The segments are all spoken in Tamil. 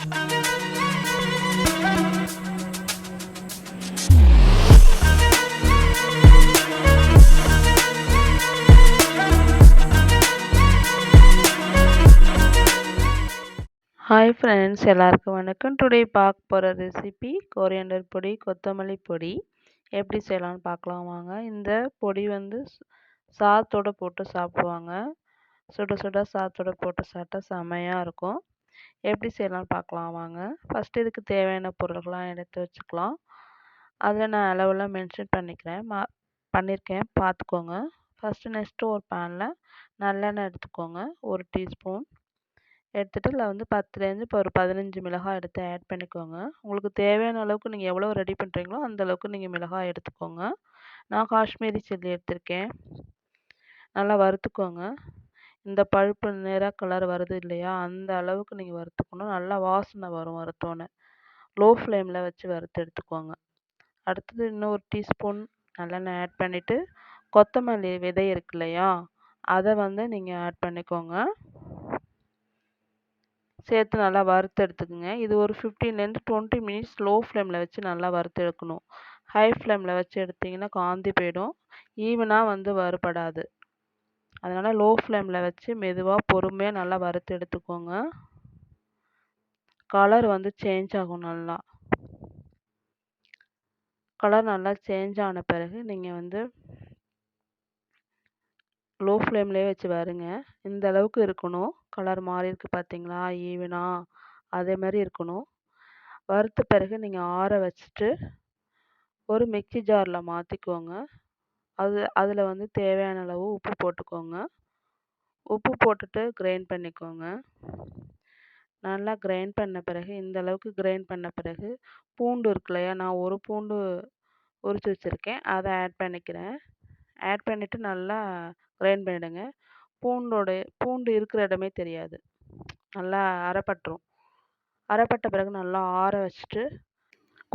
ஹாய் ஃப்ரெண்ட்ஸ் எல்லாருக்கும் வணக்கம். டுடே பார்க்க போகிற ரெசிபி கோரியண்டர் பொடி கொத்தமல்லி பொடி. எப்படி செய்யலாம்னு பார்க்கலாம் வாங்க. இந்த பொடி வந்து சாத்தோடு போட்டு சாப்பிடுவாங்க. சுட சுட சாத்தோடு போட்டு சாப்பிட்டா செமையாக இருக்கும். எப்படி செய்யலாம்னு பார்க்கலாம் வாங்க. ஃபஸ்ட்டு இதுக்கு தேவையான பொருள்கள்லாம் எடுத்து வச்சுக்கலாம். அதில் நான் அளவெல்லாம் மென்ஷன் பண்ணிக்கிறேன். மா பண்ணியிருக்கேன். பார்த்துக்கோங்க. ஃபஸ்ட்டு நெக்ஸ்ட்டு ஒரு பேனில் நல்லெண்ணெய் எடுத்துக்கோங்க. ஒரு டீஸ்பூன் எடுத்துகிட்டு இதில் வந்து பத்துலேருந்து இப்போ ஒரு பதினஞ்சு மிளகாய் எடுத்து ஆட் பண்ணிக்கோங்க. உங்களுக்கு தேவையான அளவுக்கு நீங்கள் எவ்வளோ ரெடி பண்ணுறீங்களோ அந்த அளவுக்கு நீங்கள் மிளகாய் எடுத்துக்கோங்க. நான் காஷ்மீரி சில்லி எடுத்திருக்கேன். நல்லா வறுத்துக்கோங்க. இந்த பழுப்பு நிற கலர் வருது இல்லையா? அந்த அளவுக்கு நீங்கள் வறுத்துக்கணும். நல்லா வாசனை வரும் வறுத்தோன்னே லோ ஃப்ளேமில் வச்சு வறுத்து எடுத்துக்கோங்க. அடுத்தது இன்னொரு டீஸ்பூன் நல்லெண்ணெய் ஆட் பண்ணிவிட்டு கொத்தமல்லி விதை இருக்கு இல்லையா? அதை வந்து நீங்கள் ஆட் பண்ணிக்கோங்க. சேர்த்து நல்லா வறுத்து எடுத்துக்கோங்க. இது ஒரு ஃபிஃப்டீன்லேருந்து டுவெண்ட்டி மினிட்ஸ் லோ ஃப்ளேமில் வச்சு நல்லா வறுத்து எடுக்கணும். ஹை ஃப்ளேமில் வச்சு எடுத்திங்கன்னா காந்தி போயிடும். ஈவனாக வந்து வறுபடாது. அதனால் லோ ஃப்ளேமில் வச்சு மெதுவாக பொறுமையாக நல்லா வறுத்து எடுத்துக்கோங்க. கலர் வந்து சேஞ்ச் ஆகும் நல்லா. கலர் நல்லா சேஞ்ச் ஆன பிறகு நீங்கள் வந்து லோ ஃப்ளேம்லேயே வச்சு வருங்க. இந்த அளவுக்கு இருக்கணும். கலர் மாறி இருக்குது பார்த்தீங்களா ஈவனாக அதே மாதிரி இருக்கணும். வறுத்த பிறகு நீங்கள் ஆற வச்சுட்டு ஒரு மிக்சி ஜாரில் மாற்றிக்கோங்க அது அதில் வந்து தேவையான அளவு உப்பு போட்டுக்கோங்க. உப்பு போட்டுட்டு கிரைண்ட் பண்ணிக்கோங்க. நல்லா கிரைண்ட் பண்ண பிறகு இந்த அளவுக்கு கிரைண்ட் பண்ண பிறகு பூண்டு இருக்கு இல்லையா நான் ஒரு பூண்டு உரித்து வச்சுருக்கேன். அதை ஆட் பண்ணிக்கிறேன். ஆட் பண்ணிவிட்டு நல்லா கிரைண்ட் பண்ணிவிடுங்க பூண்டோட பூண்டு இருக்கிற இடமே தெரியாது. நல்லா அரைப்பட்டுரும். அரைப்பட்ட பிறகு நல்லா ஆற வச்சுட்டு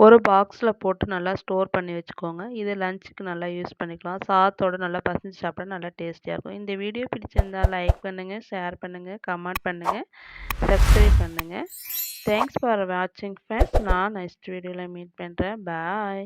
ஒரு பாக்ஸில் போட்டு நல்லா ஸ்டோர் பண்ணி வச்சுக்கோங்க. இது லஞ்சுக்கு நல்லா யூஸ் பண்ணிக்கலாம். சாதத்தோடு நல்லா பசஞ்சு சாப்பிட நல்லா டேஸ்டியாக இருக்கும். இந்த வீடியோ பிடிச்சிருந்தால் லைக் பண்ணுங்கள் ஷேர் பண்ணுங்கள் கமெண்ட் பண்ணுங்கள் சப்ஸ்கிரைப் பண்ணுங்கள் தேங்க்ஸ் ஃபார் வாட்சிங் ஃப்ரெண்ட்ஸ் நான் நெக்ஸ்ட் வீடியோவில் மீட் பண்ணுறேன் பாய்